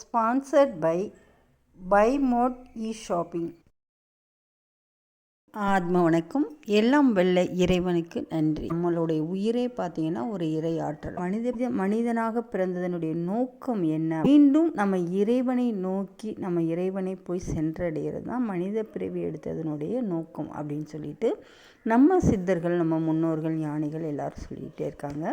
Sponsored by by mode E shopping ஆத்ம வணக்கம். எல்லாம் வெள்ள இறைவனுக்கு நன்றி. நம்மளுடைய உயிரே பார்த்தீங்கன்னா ஒரு இறை ஆற்றல். மனித மனிதனாக பிறந்ததனுடைய நோக்கம் என்ன? மீண்டும் நம்ம இறைவனை நோக்கி நம்ம இறைவனை போய் சென்றடைகிறது தான் மனித பிறவி எடுத்ததனுடைய நோக்கம் அப்படின்னு சொல்லிட்டு நம்ம சித்தர்கள் நம்ம முன்னோர்கள் ஞானிகள் எல்லாரும் சொல்லிக்கிட்டே இருக்காங்க.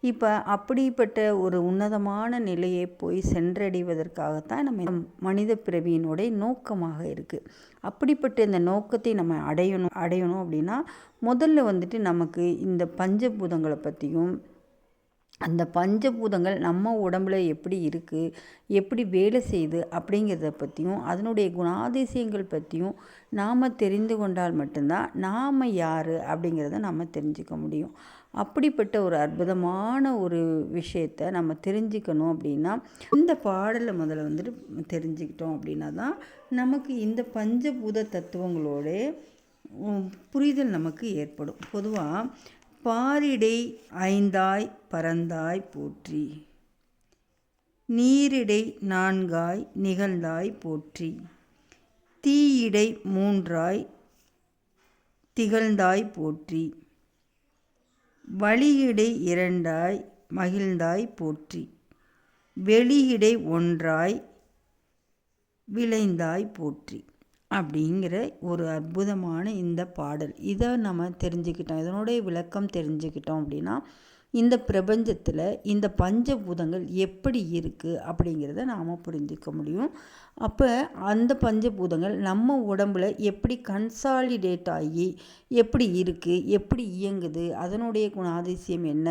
இப்போ அப்படிப்பட்ட ஒரு உன்னதமான நிலையை போய் சென்றடைவதற்காகத்தான் நம்ம மனித பிறவியினுடைய நோக்கமாக இருக்குது அப்படிப்பட்ட இந்த நோக்கத்தை நம்ம அடையணும் அடையணும் அப்படின்னா முதல்ல வந்துட்டு நமக்கு இந்த பஞ்சபூதங்களை பற்றியும் அந்த பஞ்சபூதங்கள் நம்ம உடம்புல எப்படி இருக்குது எப்படி வேலை செய்யுது அப்படிங்கிறத பற்றியும் அதனுடைய குணாதிசயங்கள் பற்றியும் நாம் தெரிந்து கொண்டால் மட்டும்தான் நாம் யார் அப்படிங்கிறத நம்ம தெரிஞ்சுக்க முடியும். அப்படிப்பட்ட ஒரு அற்புதமான ஒரு விஷயத்த நம்ம தெரிஞ்சுக்கணும் அப்படின்னா இந்த பாடலை முதல்ல வந்துட்டு தெரிஞ்சுக்கிட்டோம் அப்படின்னா தான் நமக்கு இந்த பஞ்சபூத தத்துவங்களோட புரிதல் நமக்கு ஏற்படும். பொதுவாக பாரிடை ஐந்தாய் பறந்தாய் போற்றி. நீரிடை நான்காய் நிகழ்ந்தாய் போற்றி. தீயிடை மூன்றாய் திகழ்ந்தாய் போற்றி. வழியிடை இரண்டாய் மகிழ்ந்தாய் போற்றி. வெளியிடை ஒன்றாய் விளைந்தாய் போற்றி. அப்படிங்கிற ஒரு அற்புதமான இந்த பாடல். இதை நம்ம தெரிஞ்சுக்கிட்டோம். இதனுடைய விளக்கம் தெரிஞ்சுக்கிட்டோம் அப்படின்னா இந்த பிரபஞ்சத்தில் இந்த பஞ்சபூதங்கள் எப்படி இருக்குது அப்படிங்கிறத நாம் புரிஞ்சிக்க முடியும். அப்போ அந்த பஞ்சபூதங்கள் நம்ம உடம்புல எப்படி கன்சாலிடேட் ஆகி எப்படி இருக்குது எப்படி இயங்குது அதனுடைய குணாதிசயம் என்ன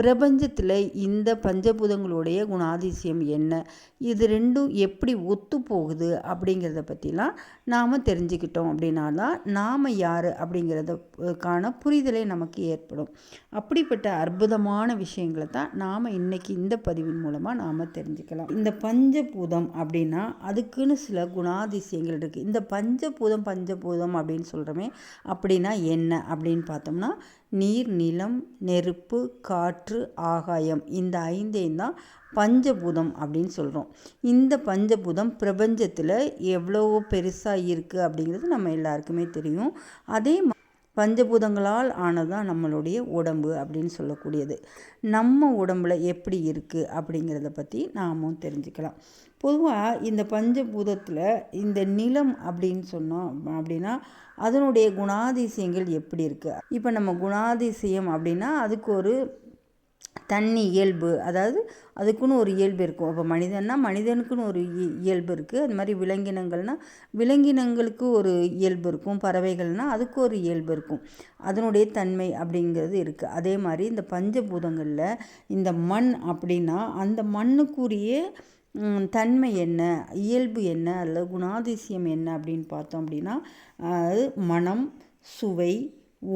பிரபஞ்சத்தில் இந்த பஞ்சபூதங்களுடைய குணாதிசயம் என்ன? இது ரெண்டும் எப்படி ஒத்து போகுது அப்படிங்கிறத பற்றிலாம் நாம் தெரிஞ்சுக்கிட்டோம் அப்படின்னா தான் நாம் யார் அப்படிங்கிறதுக்கான புரிதலே நமக்கு ஏற்படும். அப்படிப்பட்ட அற்புதமான விஷயங்களை தான் நாம் இன்றைக்கி இந்த பதிவின் மூலமாக நாம் தெரிஞ்சுக்கலாம். இந்த பஞ்சபூதம் அப்படின்னா அதுக்குன்னு சில குணாதிசயங்கள் இருக்குது இந்த பஞ்சபூதம் பஞ்சபூதம் அப்படின்னு சொல்கிறோமே அப்படின்னா என்ன அப்படின்னு பார்த்தோம்னா நீர் நிலம் நெருப்பு காற்று ஆகாயம். இந்த ஐந்தையும் தான் பஞ்சபூதம் அப்படின்னு சொல்கிறோம் இந்த பஞ்சபூதம் பிரபஞ்சத்தில் எவ்வளோ பெருசாக இருக்குது அப்படிங்கிறது நம்ம எல்லாருக்குமே தெரியும். அதே பஞ்சபூதங்களால் ஆனதுதான் நம்மளுடைய உடம்பு அப்படின்னு சொல்லக்கூடியது. நம்ம உடம்புல எப்படி இருக்குது அப்படிங்கிறத பற்றி நாமும் தெரிஞ்சுக்கலாம். பொதுவாக இந்த பஞ்சபூதத்தில் இந்த நிலம் அப்படின்னு சொன்னோம் அப்படின்னா அதனுடைய குணாதிசயங்கள் எப்படி இருக்குது இப்போ நம்ம குணாதிசயம் அப்படின்னா அதுக்கு ஒரு தண்ணி இயல்பு. அதாவது அதுக்குன்னு ஒரு இயல்பு இருக்கும். இப்போ மனிதன்னா மனிதனுக்குன்னு ஒரு இயல்பு இருக்குது அது மாதிரி விலங்கினங்கள்னால் விலங்கினங்களுக்கு ஒரு இயல்பு இருக்கும். பறவைகள்னால் அதுக்கு ஒரு இயல்பு இருக்கும். அதனுடைய தன்மை அப்படிங்கிறது இருக்குது அதே மாதிரி இந்த பஞ்சபூதங்களில் இந்த மண் அப்படின்னா அந்த மண்ணுக்குரிய தன்மை என்ன? இயல்பு என்ன? அல்லது குணாதிசயம் என்ன அப்படின்னு பார்த்தோம் அப்படின்னா அது மனம் சுவை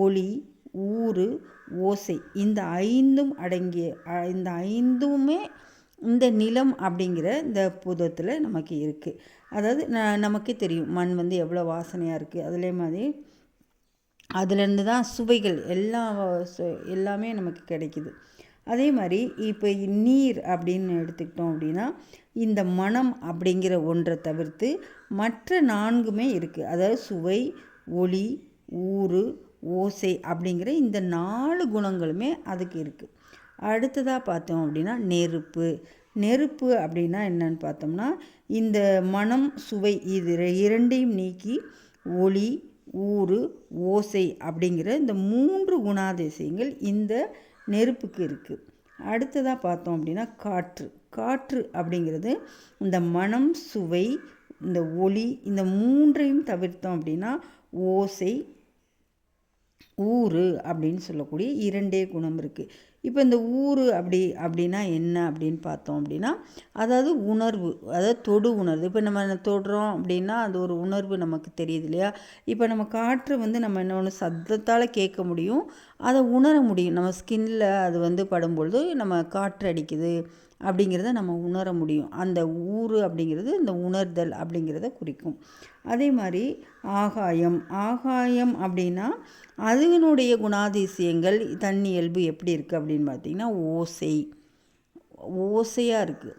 ஒளி ஊறு ஓசை. இந்த ஐந்தும் அடங்கிய இந்த ஐந்துமே இந்த நிலம் அப்படிங்கிற இந்த புதத்தில் நமக்கு இருக்குது அதாவது ந நமக்கே தெரியும் மண் வந்து எவ்வளோ வாசனையாக இருக்குது அதிலே மாதிரி அதுலேருந்து தான் சுவைகள் எல்லா எல்லாமே நமக்கு கிடைக்கிது. அதே மாதிரி இப்போ நீர் அப்படின்னு எடுத்துக்கிட்டோம் அப்படின்னா இந்த மனம் அப்படிங்கிற ஒன்றை தவிர்த்து மற்ற நான்குமே இருக்குது அதாவது சுவை ஒளி ஊறு ஓசை அப்படிங்கிற இந்த நாலு குணங்களுமே அதுக்கு இருக்குது அடுத்ததாக பார்த்தோம் அப்படின்னா நெருப்பு. நெருப்பு அப்படின்னா என்னன்னு பார்த்தோம்னா இந்த மனம் சுவை இது இரண்டையும் நீக்கி ஒளி ஊறு ஓசை அப்படிங்கிற இந்த மூன்று குணாதிசயங்கள் இந்த நெருப்புக்கு இருக்குது அடுத்ததாக பார்த்தோம் அப்படின்னா காற்று. காற்று அப்படிங்கிறது இந்த மனம் சுவை இந்த ஒளி இந்த மூன்றையும் தவிர்த்தோம் அப்படின்னா ஓசை ஊறு அப்படின்னு சொல்லக்கூடிய இரண்டே குணம் இருக்குது இப்போ இந்த ஊறு அப்படி அப்படின்னா என்ன அப்படின்னு பார்த்தோம் அப்படின்னா அதாவது உணர்வு அதாவது தொடு உணர்வு. இப்போ நம்ம தொடுறோம் அப்படின்னா அது ஒரு உணர்வு நமக்கு தெரியுது இல்லையா? இப்போ நம்ம காற்று வந்து நம்ம என்ன ஒன்று சத்தத்தால் கேட்க முடியும். அதை உணர முடியும். நம்ம ஸ்கின்னில் அது வந்து படும்பொழுது நம்ம காற்று அடிக்குது. அப்படிங்கிறத நம்ம உணர முடியும். அந்த ஊர் அப்படிங்கிறது இந்த உணர்தல் அப்படிங்கிறத குறிக்கும். அதே மாதிரி ஆகாயம். ஆகாயம் அப்படின்னா அதுவினுடைய குணாதிசயங்கள் தண்ணி இயல்பு எப்படி இருக்குது அப்படின்னு பார்த்திங்கன்னா ஓசை. ஓசையாக இருக்குது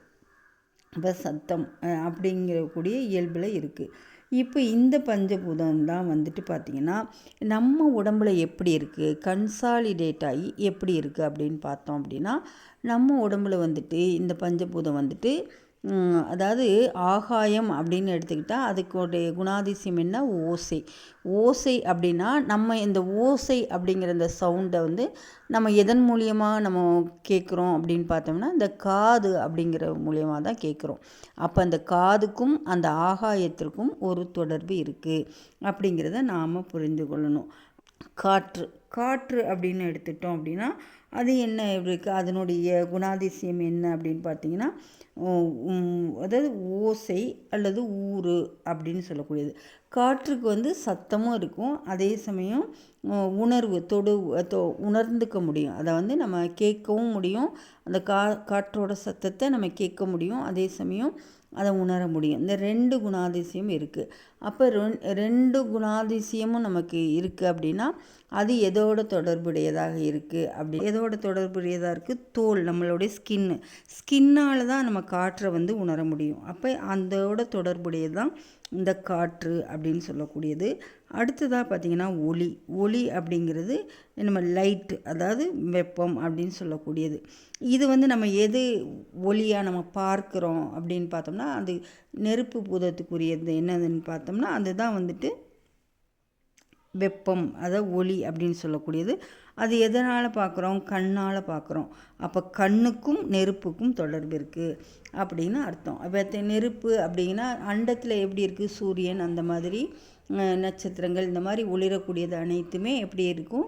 இப்போ சத்தம் அப்படிங்கிறக்கூடிய இயல்பில் இருக்குது இப்போ இந்த பஞ்சபூதம் தான் வந்துட்டு பார்த்திங்கன்னா நம்ம உடம்புல எப்படி இருக்குது கன்சாலிடேட் ஆகி எப்படி இருக்குது அப்படின்னு பார்த்தோம் அப்படின்னா நம்ம உடம்புல வந்துட்டு இந்த பஞ்சபூதம் வந்துட்டு அதாவது ஆகாயம் அப்படின்னு எடுத்துக்கிட்டால் அதுக்குடைய குணாதிசயம் என்ன? ஓசை. ஓசை அப்படின்னா நம்ம இந்த ஓசை அப்படிங்கிற இந்த சவுண்டை வந்து நம்ம எதன் மூலியமாக நம்ம கேட்குறோம் அப்படின்னு பார்த்தோம்னா இந்த காது அப்படிங்கிற மூலியமாக தான் கேட்குறோம். அப்போ அந்த காதுக்கும் அந்த ஆகாயத்திற்கும் ஒரு தொடர்பு இருக்குது அப்படிங்கிறத நாம் புரிந்து கொள்ளணும். காற்று காற்று அப்படின்னு எடுத்துட்டோம் அப்படின்னா அது என்ன இருக்குது அதனுடைய குணாதிசயம் என்ன அப்படின்னு பார்த்தீங்கன்னா அதாவது ஓசை அல்லது ஊறு அப்படின்னு சொல்லக்கூடியது. காற்றுக்கு வந்து சத்தமும் இருக்கும். அதே சமயம் உணர்வு தொடு உணர்ந்துக்க முடியும். அதை வந்து நம்ம கேட்கவும் முடியும். அந்த கா காற்றோட சத்தத்தை நம்ம கேட்க முடியும். அதே சமயம் அதை உணர முடியும். இந்த ரெண்டு குணாதிசயம் இருக்குது அப்போ ரெண்டு குணாதிசயமும் நமக்கு இருக்குது அப்படின்னா அது எதோட தொடர்புடையதாக இருக்குது அப்படி எதோட தொடர்புடையதாக இருக்குது தோல் நம்மளுடைய ஸ்கின்னு ஸ்கின்னால் தான் நம்ம காற்றை வந்து உணர முடியும். அப்போ அதோட தொடர்புடையது தான் இந்த காற்று அப்படின்னு சொல்லக்கூடியது. அடுத்ததாக பார்த்திங்கன்னா ஒளி. ஒளி அப்படிங்கிறது நம்ம லைட்டு அதாவது வெப்பம் அப்படின்னு சொல்லக்கூடியது. இது வந்து நம்ம எது ஒளியாக நம்ம பார்க்குறோம் அப்படின்னு பார்த்தோம்னா அது நெருப்பு பூதத்துக்குரியது என்னதுன்னு பார்த்தோம்னா அதுதான் வந்துட்டு வெப்பம் அதாவது ஒளி அப்படின்னு சொல்லக்கூடியது. அது எதனால் பார்க்குறோம் கண்ணால் பார்க்குறோம் அப்போ கண்ணுக்கும் நெருப்புக்கும் தொடர்பு இருக்குது அப்படின்னு அர்த்தம். அப்போ நெருப்பு அப்படின்னா அண்டத்தில் எப்படி இருக்குது சூரியன் அந்த மாதிரி நட்சத்திரங்கள் இந்த மாதிரி ஒளிரக்கூடியது அனைத்துமே எப்படி இருக்கும்?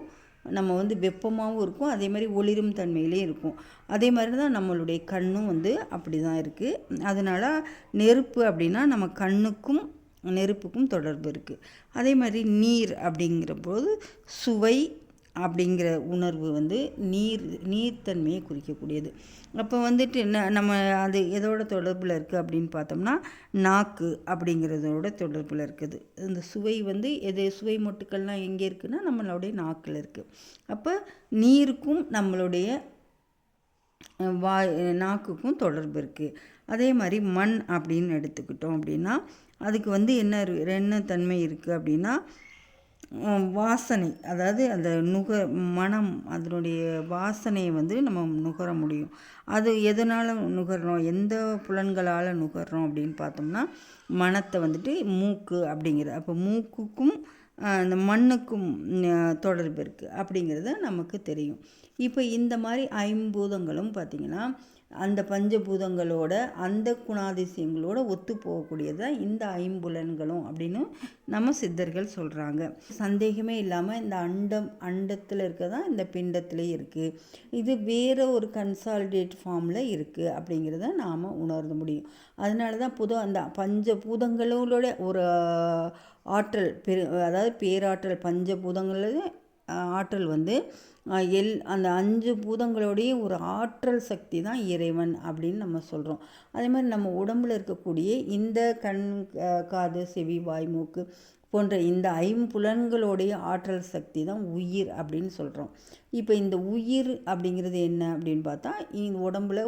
நம்ம வந்து வெப்பமாகவும் இருக்கும். அதே மாதிரி ஒளிரும் தன்மையிலையும் இருக்கும். அதே மாதிரி தான் நம்மளுடைய கண்ணும் வந்து அப்படி தான் இருக்குது அதனால் நெருப்பு அப்படின்னா நம்ம கண்ணுக்கும் நெருப்புக்கும் தொடர்பு இருக்குது அதே மாதிரி நீர் அப்படிங்கிற போது சுவை அப்படிங்கிற உணர்வு வந்து நீர் நீர்த்தன்மையை குறிக்கக்கூடியது. அப்போ வந்துட்டு என்ன நம்ம அது எதோட தொடர்பில் இருக்குது அப்படின்னு பார்த்தோம்னா நாக்கு அப்படிங்கிறதோட தொடர்பில் இருக்குது. இந்த சுவை வந்து எது சுவை மொட்டுக்கள்லாம் எங்கே இருக்குதுன்னா நம்மளுடைய நாக்கில் இருக்குது அப்போ நீருக்கும் நம்மளுடைய வாய் நாக்குக்கும் தொடர்பு இருக்குது அதே மாதிரி மண் அப்படின்னு எடுத்துக்கிட்டோம் அப்படின்னா அதுக்கு வந்து என்ன என்ன தன்மை இருக்குது அப்படின்னா வாசனை. அதாவது அந்த நுக மனம் அதனுடைய வாசனையை வந்து நம்ம நுகர முடியும். அது எதனால் நுகர்றோம்? எந்த புலன்களால் நுகர்றோம் அப்படின்னு பார்த்தோம்னா மனத்தை வந்துட்டு மூக்கு அப்படிங்கிறது அப்போ மூக்குக்கும் அந்த மண்ணுக்கும் தொடர்பு இருக்குது அப்படிங்கிறது நமக்கு தெரியும். இப்போ இந்த மாதிரி ஐம்பூதங்களும் பார்த்திங்கன்னா அந்த பஞ்சபூதங்களோட அந்த குணாதிசயங்களோட ஒத்து போகக்கூடியது தான் இந்த ஐம்புலன்களும் அப்படின்னு நம்ம சித்தர்கள் சொல்கிறாங்க சந்தேகமே இல்லாமல் இந்த அண்டம் அண்டத்தில் இருக்க தான் இந்த பிண்டத்துலேயே இருக்குது இது வேறு ஒரு கன்சாலிடேட் ஃபார்மில் இருக்குது அப்படிங்கிறத நாம் உணர்ந்த முடியும். அதனால தான் புது அந்த பஞ்சபூதங்களோட ஒரு ஆற்றல் பெரு அதாவது பேராற்றல் பஞ்சபூதங்களில் ஆற்றல் வந்து எல் அந்த அஞ்சு பூதங்களோடைய ஒரு ஆற்றல் சக்தி தான் இறைவன் அப்படின்னு நம்ம சொல்கிறோம் அதே மாதிரி நம்ம உடம்பில் இருக்கக்கூடிய இந்த கண் காது செவி வாய் மூக்கு போன்ற இந்த ஐம்புலன்களுடைய ஆற்றல் சக்தி தான் உயிர் அப்படின்னு சொல்கிறோம் இப்போ இந்த உயிர் அப்படிங்கிறது என்ன அப்படின்னு பார்த்தா இந்த உடம்புல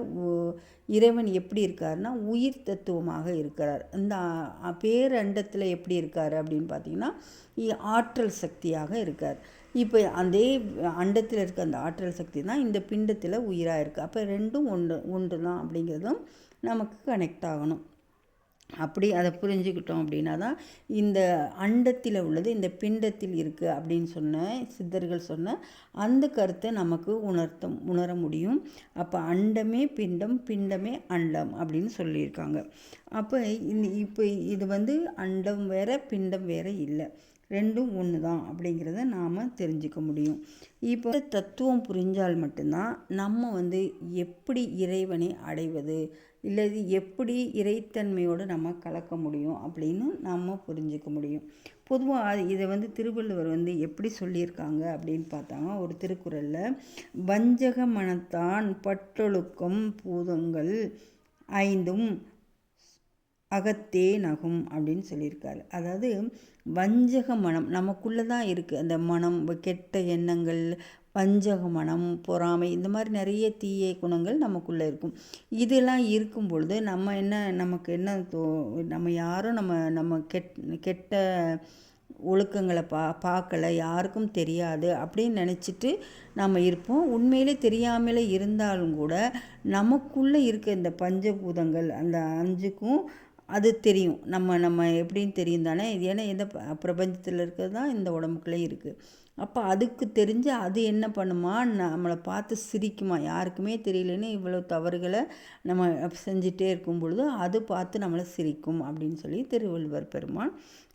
இறைவன் எப்படி இருக்காருன்னா உயிர் தத்துவமாக இருக்கிறார். இந்த பேரண்டத்தில் எப்படி இருக்கார் அப்படின்னு பார்த்தீங்கன்னா ஆற்றல் சக்தியாக இருக்கார். இப்போ அதே அண்டத்தில் இருக்க அந்த ஆற்றல் சக்தி தான் இந்த பிண்டத்தில் உயிராக இருக்குது அப்போ ரெண்டும் ஒன்று ஒன்று தான் அப்படிங்கிறதும் நமக்கு கனெக்ட் ஆகணும். அப்படி அதை புரிஞ்சுக்கிட்டோம் அப்படின்னா தான் இந்த அண்டத்தில் உள்ளது இந்த பிண்டத்தில் இருக்குது அப்படின்னு சொன்ன சித்தர்கள் சொன்ன அந்த கருத்தை நமக்கு உணர்த்த உணர முடியும். அப்போ அண்டமே பிண்டம் பிண்டமே அண்டம் அப்படின்னு சொல்லியிருக்காங்க. அப்போ இந்த இப்போ இது வந்து அண்டம் வேற பிண்டம் வேற இல்லை. ரெண்டும் ஒன்று தான் அப்படிங்கிறத நாம் தெரிஞ்சுக்க முடியும். இப்போ தத்துவம் புரிஞ்சால் மட்டும்தான் நம்ம வந்து எப்படி இறைவனை அடைவது இல்லை எப்படி இறைத்தன்மையோடு நம்ம கலக்க முடியும் அப்படின்னு நம்ம புரிஞ்சிக்க முடியும். பொதுவாக இதை வந்து திருவள்ளுவர் வந்து எப்படி சொல்லியிருக்காங்க அப்படின்னு பார்த்தாங்க. ஒரு திருக்குறளில் வஞ்சக மனத்தான் பட்டொழுக்கம் பூதங்கள் ஐந்தும் அகத்தே நகும் அப்படின்னு சொல்லியிருக்காரு. அதாவது வஞ்சக மனம் நமக்குள்ளே தான் இருக்குது அந்த மனம் கெட்ட எண்ணங்கள் வஞ்சக மனம் பொறாமை இந்த மாதிரி நிறைய தீய குணங்கள் நமக்குள்ளே இருக்கும். இதெல்லாம் இருக்கும் பொழுது நம்ம என்ன நமக்கு என்ன தோ நம்ம யாரும் நம்ம நம்ம கெட் கெட்ட ஒழுக்கங்களை பா பார்க்கல யாருக்கும் தெரியாது அப்படின்னு நினச்சிட்டு நம்ம இருப்போம். உண்மையிலே தெரியாமலே இருந்தாலும் கூட நமக்குள்ளே இருக்க இந்த பஞ்சபூதங்கள் அந்த அஞ்சுக்கும் அது தெரியும். நம்ம நம்ம எப்படின்னு தெரியும் தானே? இது ஏன்னா எந்த பிரபஞ்சத்தில் இருக்கிறது தான் இந்த உடம்புக்குள்ளே இருக்குது அப்போ அதுக்கு தெரிஞ்சு அது என்ன பண்ணுமா? நம்மளை பார்த்து சிரிக்குமா? யாருக்குமே தெரியலன்னு இவ்வளோ தவறுகளை நம்ம செஞ்சிட்டே இருக்கும் பொழுது அது பார்த்து நம்மளை சிரிக்கும் அப்படின்னு சொல்லி திருவள்ளுவர் பெருமான்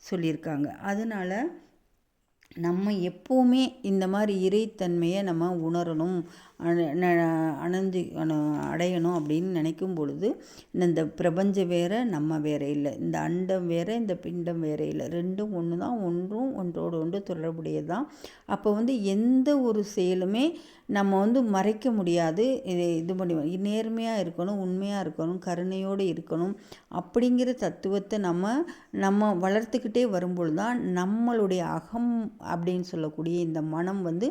சொல்லியிருக்காங்க. அதனால் நம்ம எப்போவுமே இந்த மாதிரி இறைத்தன்மையை நம்ம உணரணும். அணைஞ்சு அடையணும் அப்படின்னு நினைக்கும் பொழுது இந்த பிரபஞ்சம் வேறு நம்ம வேறு இல்லை. இந்த அண்டம் வேறு இந்த பிண்டம் வேறு இல்லை. ரெண்டும் ஒன்று தான் ஒன்றும் ஒன்றோடு ஒன்று தொடர்புடையது தான் அப்போ வந்து எந்த ஒரு செயலுமே நம்ம வந்து மறைக்க முடியாது. இது இது பண்ணி நேர்மையாக இருக்கணும் உண்மையாக இருக்கணும் கருணையோடு இருக்கணும் அப்படிங்கிற தத்துவத்தை நம்ம நம்ம வளர்த்துக்கிட்டே வரும்பொழுது தான் நம்மளுடைய அகம் அப்படின்னு சொல்லக்கூடிய இந்த மனம் வந்து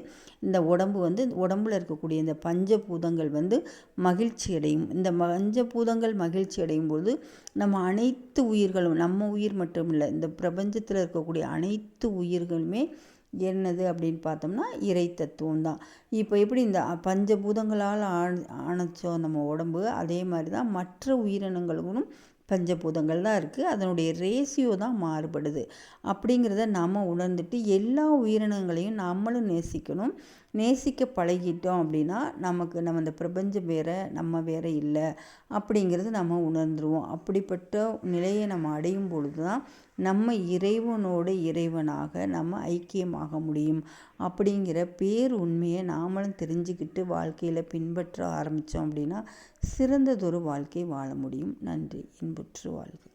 இந்த உடம்பு வந்து உடம்புல இருக்கக்கூடிய இந்த பஞ்சபூதங்கள் வந்து மகிழ்ச்சி அடையும் இந்த பஞ்சபூதங்கள் மகிழ்ச்சி அடையும் பொழுது நம்ம அனைத்து உயிர்களும் நம்ம உயிர் மட்டும் இல்லை இந்த பிரபஞ்சத்தில் இருக்கக்கூடிய அனைத்து உயிர்களுமே என்னது அப்படின்னு பார்த்தோம்னா இறை தத்துவம் தான் இப்போ எப்படி இந்த பஞ்சபூதங்களால் ஆணைச்சோம் நம்ம உடம்பு அதே மாதிரி தான் மற்ற உயிரினங்களும் பஞ்சபூதங்கள் தான் இருக்குது. அதனுடைய ரேசியோ தான் மாறுபடுது. அப்படிங்கிறத நம்ம உணர்ந்துட்டு எல்லா உயிரினங்களையும் நம்மளும் நேசிக்கணும். நேசிக்க பழகிட்டோம் அப்படின்னா நமக்கு நம்ம இந்த பிரபஞ்சம் வேறு நம்ம வேறு இல்லை அப்படிங்கிறது நம்ம உணர்ந்துருவோம். அப்படிப்பட்ட நிலையை நம்ம அடையும் பொழுது தான் நம்ம இறைவனோடு இறைவனாக நம்ம ஐக்கியமாக முடியும் அப்படிங்கிற பேர் உண்மையை நாமளும் தெரிஞ்சுக்கிட்டு வாழ்க்கையில் பின்பற்ற ஆரம்பித்தோம் அப்படின்னா சிறந்ததொரு வாழ்க்கை வாழ முடியும். நன்றி. இன்புற்று வாழ்க.